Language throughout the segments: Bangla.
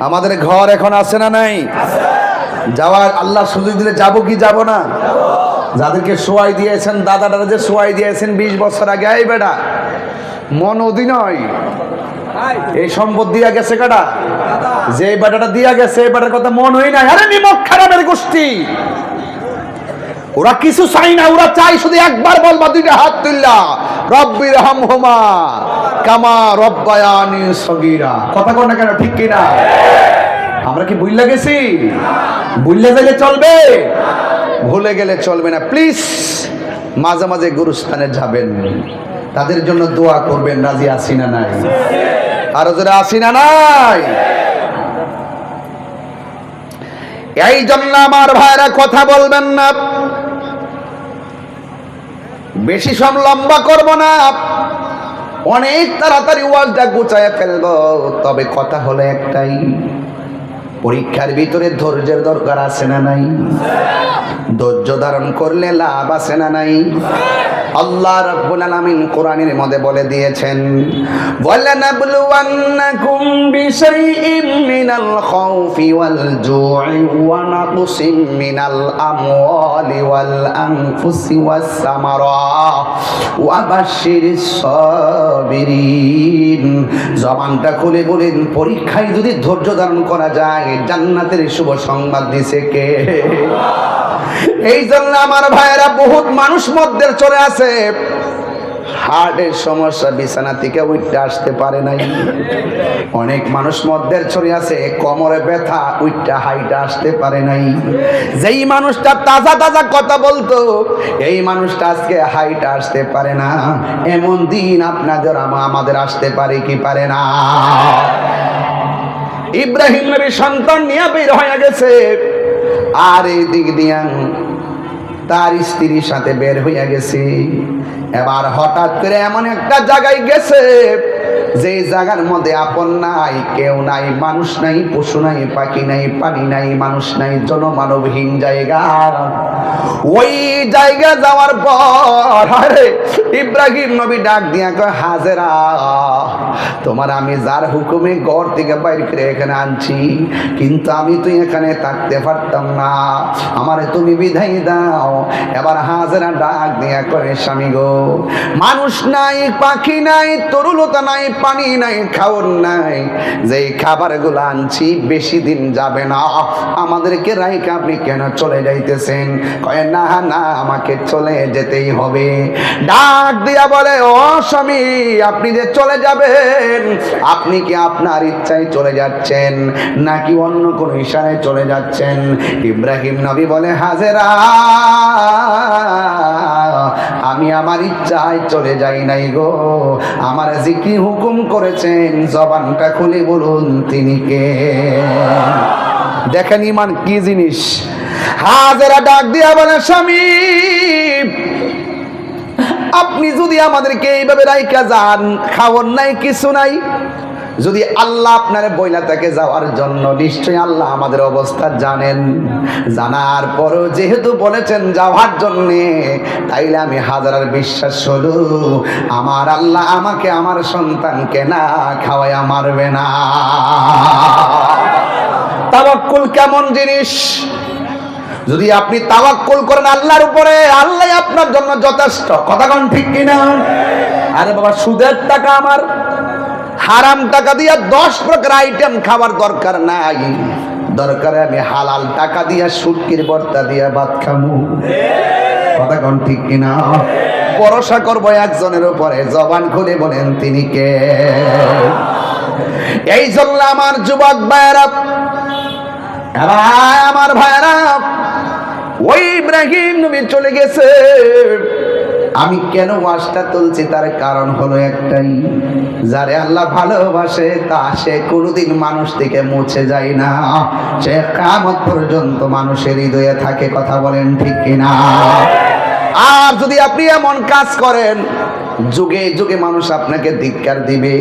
আমাদের ঘর এখন আছে না নাই? যাওয়ার আল্লাহ সুযোগ দিলে যাব কি যাব না? যাদেরকে সোয়াই দিয়েছেন দাদা দাদা যে সোয়াই দিয়েছেন বিশ বছর আগে, এই বেটা, মন অধিনয়। এই সম্পদ দিয়া গেছে কাটা? যে বেটাটা দিয়া গেছে, এই বেটার কথা মন হই না আরে নিমক খারাপের গোষ্ঠী। ওরা কিছু চাই না, ওরা চাই শুধু একবার বলবা, দুইটা হাত তুললা। রব্বির হাম কামা রব্বায়ানি সগীরা। কথা না কেন, ঠিক কিনা? আমরা কি বুঝলা গেছি বুঝলে গেলে চলবে? ভুলে গেলে চলবে না। প্লিজ, মাঝে মাঝে গুরুস্থানে যাবেন। তাদের জন্য দোয়া করবেন, রাজি আসি না নাই? আরও যারা আসি না নাই? এই জন্য আমার ভাইরা কথা বলবেন না। বেশি সব লম্বা করব না। অনেক তাড়াতাড়ি ওয়াজটা গুছায় ফেলব। তবে কথা হলো একটাই পরীক্ষার ভিতরে ধৈর্যের দরকার আছে না নাই? ধৈর্য ধারণ করলে লাভ আছে না নাই? আল্লাহ রাব্বুল আলামিন কোরআনের মধ্যে বলে দিয়েছেন, ওয়ালানাবলুওয়ান্নাকুম বিশাইইম মিনাল খাউফি ওয়াল জু'i ওয়া নাকসিম মিনাল আমওয়ালি ওয়াল আনফুসি ওয়াস সামারাত ওয়া বাশশিরিস সাবিরিন। জবানটা খুলে বলেন, পরীক্ষায় যদি ধৈর্য ধারণ করা যায় জান্নাতের শুভ সংবাদ দিছে কে? এই জন্য আমার ভাইয়েরা বহুত মানুষ মধ্যে চলে আছে হার্টের সমস্যা, বিছানা থেকে উঠতে আসতে পারে নাই। অনেক মানুষ মধ্যে ছড়ে আছে কোমরে ব্যথা উঠটা হাইটা আসতে পারে নাই। যেই মানুষটা তাজা তাজা কথা বলতো, এই মানুষটা আজকে হাইটা আসতে পারে না। এমন দিন আপনাদের আমাদের আসতে পারে কি পারে না? ইব্রাহিম নবীর সন্তান নিয়ে বের হয়ে গেছে। আর এই দিক দিয়া তার স্ত্রীর সাথে বের হইয়া গেছে। এবার হঠাৎ করে এমন একটা জায়গায় গেছে যে জায়গার মধ্যে আপন নাই, কেউ নাই, মানুষ নাই, পশু নাই, পাখি নাই পানি নাই, মানুষ নাই, জনমানবহীন জায়গা। ওই জায়গা যাওয়ার পর ইব্রাহিম নবী ডাক দিয়া কয়, হাজেরা তোমার আমি যার হুকুমে ঘর থেকে বাইর করে এখানে আনছি, কিন্তু আমি তুই এখানে থাকতে পারতাম না। আমারে তুমি বিধাই দাও। এবার হাজেরা ডাক দিয়া করে, স্বামী গো, মানুষ নাই, পাখি নাই, তরুলতা নাই, পানি নাই, খাওয়ার নাই। যেই খাবারগুলো আনছি, বেশি দিন যাবে না। আমাদেরকে রাইকে আপনি কেন চলে যাইতেছেন? কয়ে, না না, আমাকে চলে যেতেই হবে। ডাক দিয়া বলে, ও স্বামী, আপনি যে চলে যাবেন আপনি কি আপনার ইচ্ছায় চলে যাচ্ছেন? নাকি অন্য কোন ইশারায় চলে যাচ্ছেন? ইব্রাহিম নবী বলে, হাজেরা, আমি আমার ইচ্ছায় চলে যাই নাই গো। আমার জিকি হুকুম করেছেন, জবানটা খুলে বলুন তিনি কে? দেখেন ইমান কি জিনিস। হাজেরা ডাক দিয়া বলে, স্বামী আপনি যদি আমাদেরকে এইভাবে রাইকা যান, খাওয়ার নাই, কিছু নাই, যদি আল্লাহ আপনার বইলা তাকে যাওয়ার জন্য, নিশ্চয়ই আল্লাহ আমাদের অবস্থা জানেন। জানার পরও যেহেতু বলেছেন যাওয়ার জন্যে, তাইলে আমি হাজার বিশ্বাস হলো আমার আল্লাহ আমাকে, আমার সন্তানকে না খাওয়াইয়া মারবে না। তাবাক্কুল কেমন জিনিস? যদি আপনি তাওয়াক্কুল করেন আল্লাহর উপরে, আল্লাহ আপনার জন্য যথেষ্ট। কথা কোন ঠিক কিনা? আরে বাবা, সুদের টাকা আমার, হারাম টাকা দিয়া দশ প্রকার আইটেম খাবার দরকার নাই। দরকারে আমি হালাল টাকা দিয়া সুটকির বর্তা দিয়া ভাত খামু। কথা কোন ঠিক কিনা? ভরসা করব একজনের উপরে। জবান খুলে বলেন, তিনি কে? এই জন্য আমার যুবক এবার আমার ভাইরা ওই ইব্রাহিম নবী চলে গেছে। আমি কেন ওয়াজটা তুলছি? তার কারণ হলো একটাই, যারে আল্লাহ ভালোবাসে, তা সে কোনোদিন মানুষ থেকে মুছে যায় না। সে কামত পর্যন্ত মানুষের হৃদয়ে থাকে, কথা বলেন ঠিক কিনা? আর যদি আপনি এমন কাজ করেন যুগে যুগে মানুষ আপনাকে ধিক্কার দিবে।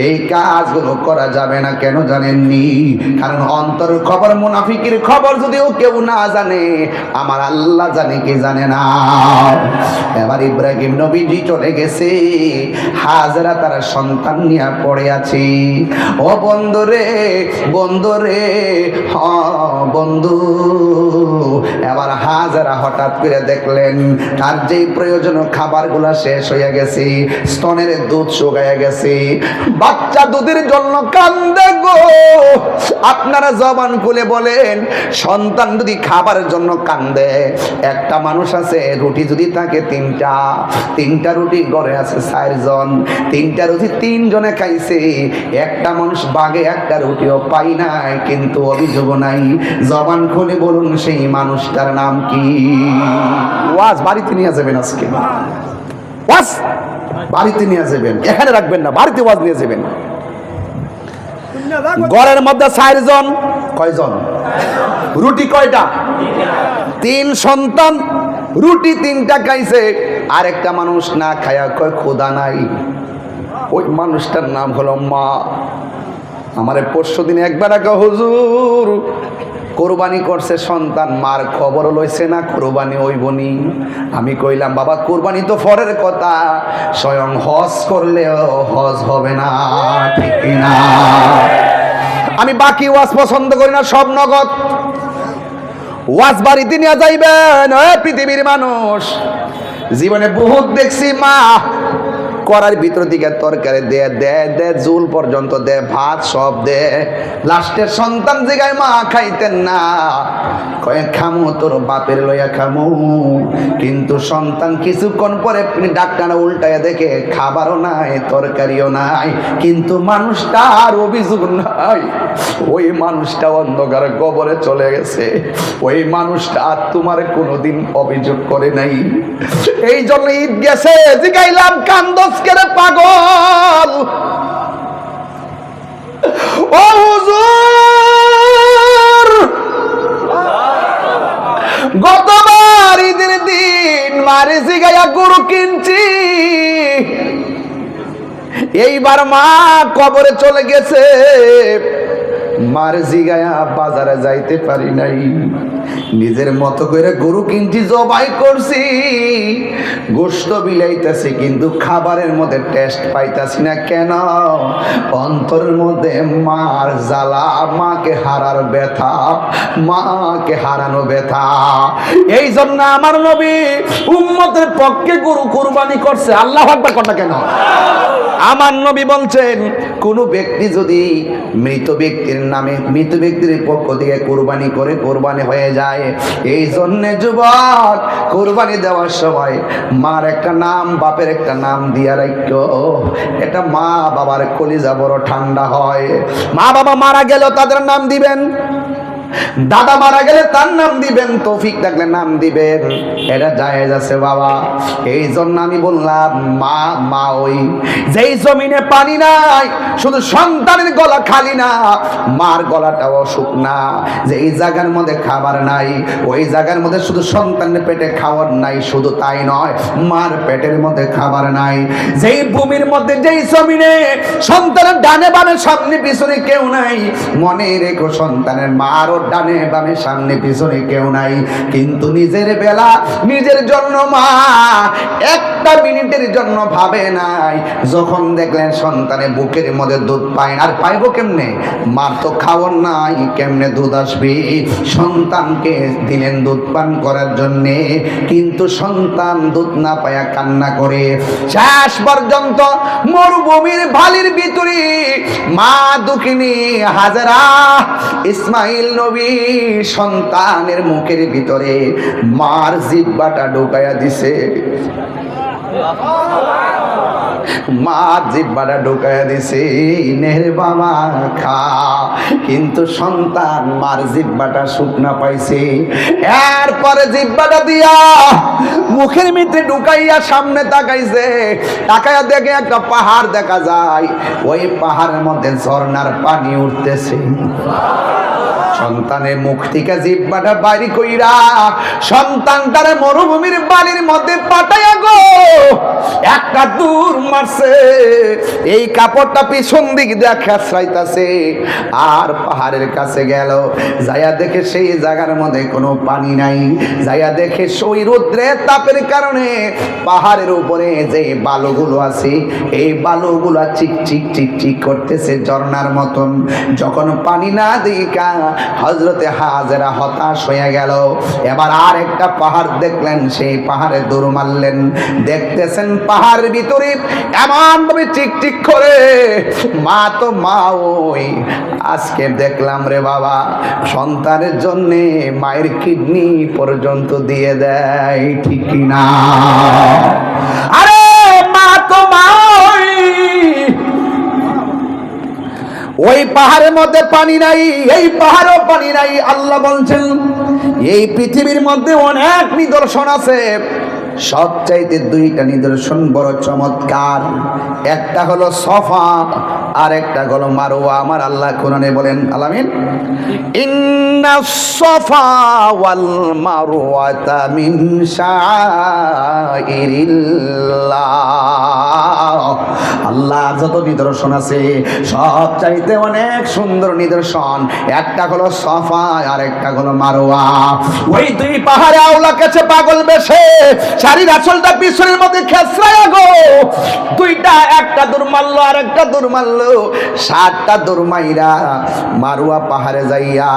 এই কাজগুলো করা যাবে না, কেন জানেননি? কারণ অন্তর খবর, মুনাফিকের খবর যদিও কেউ না জানে, আমার আল্লাহ জানে, কি জানে না। এবার ইব্রাহিম নবীজি চলে গেছে, হাজরা তারা সন্তান নিয়ে পড়ে আছে। ও বন্ধু রে বন্ধু রে, হ, বন্ধু। এবার হাজারা হঠাৎ করে দেখলেন, তার যেই প্রয়োজন খাবারগুলো শেষ হয়ে গেছে স্তনের দুধ শুকায় গেছে। বাচ্চা দুধের জন্য কান্দে গো। আপনারা জবান খুলে বলেন, সন্তান যদি খাবারের জন্য কান্দে, একটা মানুষ আছে, রুটি যদি থাকে তিনটা তিনটা রুটি ঘরে আছে চারজন, তিনটা রুটি তিনজনে খাইছে, একটা মানুষ বাগে একটা রুটিও পাই নাই, কিন্তু অভিযোগ নাই। জবান খুলে বলুন, সেই মানুষটার নাম কি? ওয়াজ বাড়িতে নিয়ে যাবেন আজকে। ওয়াজ? বাড়িতে নিয়ে যাবেন, এখানে রাখবেন না, বাড়িতে ওয়াজ নিয়ে যাবেন। ঘরের মধ্যে চারজন, কয়জন? রুটি কয়টা? তিন সন্তান, রুটি তিনটা খাইছে আর একটা মানুষ না খায়া কয়, খোদা নাই। ওই মানুষটার নাম হলো মা। আমার পরশু দিন একবার একা হুজুর কোরবানি করছে সন্তান, মার খবর লইছে না, কোরবানি ওইবনি আমি কইলাম, বাবা, কোরবানি তো ফরের কথা, স্বয়ং হজ করলেও হজ হবে না, ঠিক না? আমি বাকি ওয়াজ পছন্দ করি না, সব নগদ। ওয়াজ বাড়িতে নিয়ে যাইবেন পৃথিবীর মানুষ। জীবনে বহুত দেখছি, মা করার ভিতর দিকে তরকারি দে দে দে, জুল পর্যন্ত দে, ভাত সব দে। লাস্টের সন্তান জিগায় মা খাইতেন না, কয়ে, খামু, তোর বাপের লইয়া খামু। কিন্তু সন্তান কিছুক্ষণ পরে ডাক্তার উল্টায় দেখে, খাবারও নাই, তরকারিও নাই, কিন্তু মানুষটা আর অভিযোগ নাই। ওই মানুষটা অন্ধকার কবরে চলে গেছে। ওই মানুষটা আর তোমার কোনোদিন অভিযোগ করে নাই। এই জন্য ঈদ গেছে, জিগাইলাম কান্দস করে পাগল। ও হুজুর। গতবার ঈদের দিন মারে জিগাইয়া গরু কিনছি। এইবার মা কবরে চলে গেছে। মার জিগায়া বাজারে যাইতে পারি নাই। নিজের মতো করে গরু কিনছি, জবাই করছি। গোস্ত বিলাইতেছি, কিন্তু খাবারের মধ্যে টেস্ট পাইতাছি না কেন? অন্তরের মধ্যে মার জ্বালা, মাকে হারার ব্যথা, মাকে হারানো ব্যথা। এই জন্য আমার নবী উম্মতের পক্ষে গরু কুরবানি করছে। আল্লাহ আকবার কথা কেন? আমার নবী বলছেন, কোন ব্যক্তি যদি মৃত ব্যক্তির নামে, মৃত ব্যক্তির পক্ষ থেকে কোরবানি করে কোরবানি হয়ে যায়, এই জন্যে যুবক, কোরবানি দেওয়ার সময় মার একটা নাম, বাপের একটা নাম দিয়া রাখ এটা মা বাবার কলিজা বড় ঠান্ডা হয়। মা বাবা মারা গেল তাদের নাম দিবেন। দাদা মারা গেলে তার নাম দিবেন তৌফিক থাকলে নাম দিবেন। এটা জায়েজ আছে বাবা। এই জন্য আমি বললাম, মা মা ওই যেই জমিনে পানি নাই, শুধু সন্তানের গলা খালি না, মার গলাটাও শুকনা যে এই জায়গার মধ্যে খাবার নাই, ওই জায়গার মধ্যে শুধু সন্তানের পেটে খাবার নাই, শুধু তাই নয়, মার পেটের মধ্যে খাবার নাই। যেই ভূমির মধ্যে যেই জমিনে সন্তানের ডানে বামে সামনে পিছনে কেউ নাই, মনে রেখো সন্তানের মারও ডানে বামে সামনে পিছনে কেউ নাই। কিন্তু নিজের বেলা নিজের জন্য মা একটা মিনিটের জন্য ভাবে নাই। যখন দেখলেন সন্তানের বুকের মধ্যে দুধ পায় আর পাইবো কেমনে? মার তো খাওয়ার নাই, কেমনে দুধ আসবে? সন্তানকে দিলেন দুধ পান করার জন্যে, কিন্তু সন্তান দুধ না পায়া কান্না করে। শেষ পর্যন্ত মরুভূমির ভালির ভিতরে মা দুঃখিনী হাজারা ইসমাইল নবী সন্তানের মুখের ভিতরে মার জিব্বাটা ঢুকাইয়া দিছে। মা জিব্বাটা ঢুকাইয়া দিছে নের বাবা খা। কিন্তু সন্তান মার জিব্বাটা শুকনা পাইছে। এরপরে জিব্বাটা দিয়া মুখের মধ্যে ঢুকাইয়া সামনে তাকাইছে। তাকাইয়া দেখে একটা পাহাড় দেখা যায়। ওই পাহাড়ের মধ্যে ঝর্ণার পানি উঠতেছে। সন্তানের মুখ থেকে জিব্বাটা বাইরে কইরা সন্তানটার মরুভূমির বাড়ির মধ্যে পাঠাইয়া গো। একটা দূর মারছে। এই কাপড়টা পিছন দিক দেখা চাইতাছে আর পাহাড়ের কাছে গেল। যাইয়া দেখে সেই জায়গার মধ্যে কোনো পানি নাই। যাইয়া দেখে সই রৌদ্রের তাপের কারণে পাহাড়ের উপরে যে বালুগুলো আছে, এই বালুগুলা চিক চিক চিক চিক করতেছে ঝর্ণার মতন। যখন পানি না দিকা হজরতে হাজেরা হতাশ হয়ে গেল। এবার আর একটা পাহাড় দেখলেন, সেই পাহাড়ে দৌড় মারলেন। দেখতেছেন পাহাড়ের ভিতরে এমন ভাবে টিক টিক করে, মা তো মা ওই, আজকে দেখলাম রে বাবা, সন্তানের জন্যে মায়ের কিডনি পর্যন্ত দিয়ে দেয়, ঠিক না? ওই পাহাড়ের মধ্যে পানি নাই, এই পাহাড়ও পানি নাই, আল্লাহ বলছেন, এই পৃথিবীর মধ্যে অনেক নিদর্শন আছে। সবচাইতে দুইটা নিদর্শন বড় চমৎকার। একটা হলো সফা আর একটা হলো মারোয়া আমার আল্লাহ কোরআনে বলেন, আলামিন, ইন্না সফা ওয়াল মারওয়াতা মিন শাইরিল্লাহ। আল্লাহ যত নিদর্শন আছে সব চাইতে অনেক সুন্দর নিদর্শন। একটা হলো সফা আর একটা হলো মারোয়া। ওই দুই পাহাড়ে আওলা কাছে পাগল বেশে শাড়ির আঁচলটা পিছনের মধ্যে খেসরায় গো দুইটা, একটা দূর মারলো আর একটা দূর মারলো সাতটা দূর মাইরা মারুয়া পাহাড়ে যাইয়া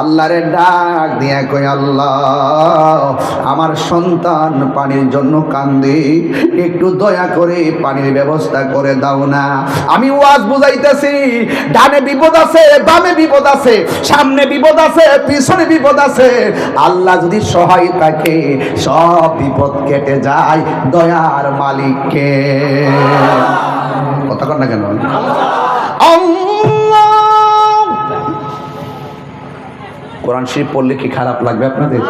আল্লাহরে ডাক দিয়া কই আল্লাহ, আমার সন্তান পানির জন্য কান্দে, একটু দয়া করে পানির ব্যবস্থা করে দাও না। আমি ওয়াজ বুঝাইতেছি, ডানে বিপদ আছে, বামে বিপদ আছে, সামনে বিপদ আছে, পিছনে বিপদ আছে। আল্লাহ যদি সহায় থাকে, সব বিপদ কেটে যায় দয়ার মালিককে। কথা কর না কেন? কোরআন শরীফ পড়লে কি খারাপ লাগবে আপনাদের?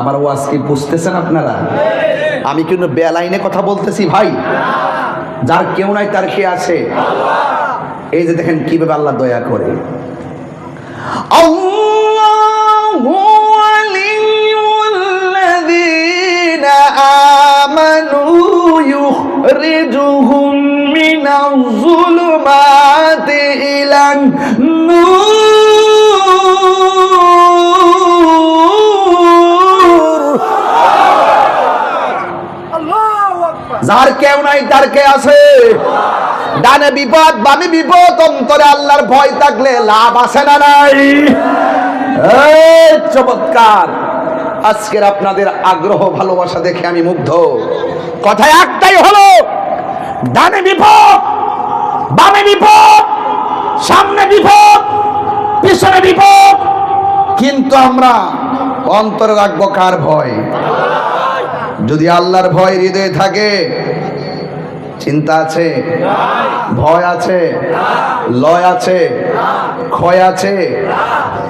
আমার ওয়াজ কি বুঝতেছেন আপনারা? আমি কিন্তু বেলাইনে কথা বলতেছি ভাই? যার কেউ নাই, তার কে আছে? এই যে দেখেন কীভাবে আল্লাহ দয়া করে। আল্লাহু ওয়ালিয়ুল্লাযীনা ইউখরিজুহুম মিনাজ-যুলুমাতি ইলান নূর। যার কেউ নাই, তার কে আছে? ডানে বিপদ, বামে বিপদ, অন্তরে আল্লাহর ভয় থাকলে লাভ আছে না নাই? চমৎকার। আজকের আপনাদের আগ্রহ, ভালোবাসা দেখে আমি মুগ্ধ। কথা একটাই হলো ডানে বিপদ, বামে বিপদ, সামনে বিপদ, পিছনে বিপদ। কিন্তু আমরা অন্তরে রাখব কার ভয়? যদি আল্লাহর ভয় হৃদয়ে থাকে, চিন্তা আছে, ভয় আছে, লয় আছে, ক্ষয় আছে,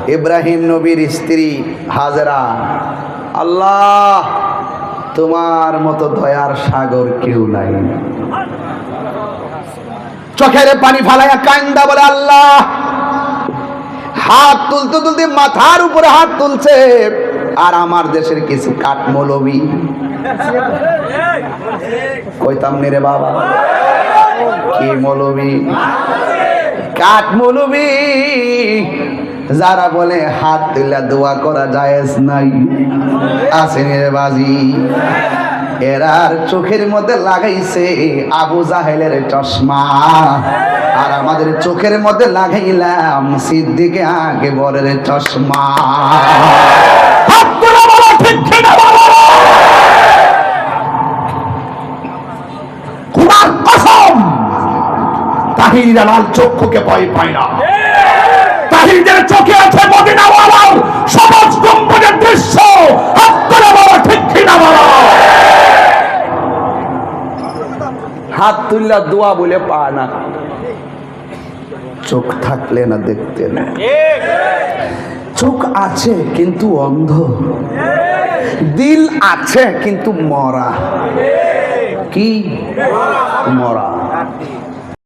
ইব্রাহিম নবীর স্ত্রী হাজরা, আল্লাহ তোমার মতো দয়ার সাগর কেউ নাই। চোখের পানি ফালাইয়া কান্দা বলে, আল্লাহ! হাত তুলতে তুলতে মাথার উপরে হাত তুলছে। আর আমার দেশের কিছু কাঠমৌলবি। কইতাম নি রে বাবা, কি মৌলবি? কাঠ মৌলবি যারা বলে হাত তুলে দোয়া করা জায়েজ নাই। আসেনি রে বাজি। এরার চোখের মধ্যে লাগাইছে আবু জাহেলের চশমা। আর আমাদের চোখের মধ্যে লাগাইলাম সিদ্দিকে আগে বরের চশমা। হাত তুলে বলো, ঠিক কিনা বলো? খোদার কসম তাহিরা লাল চক্ষুকে ভয় পায় না। তুললা দোয়া বলে পা না। চোখ থাকলে না দেখতে না। চোখ আছে কিন্তু অন্ধ। দিল আছে কিন্তু মরা। কি মরা?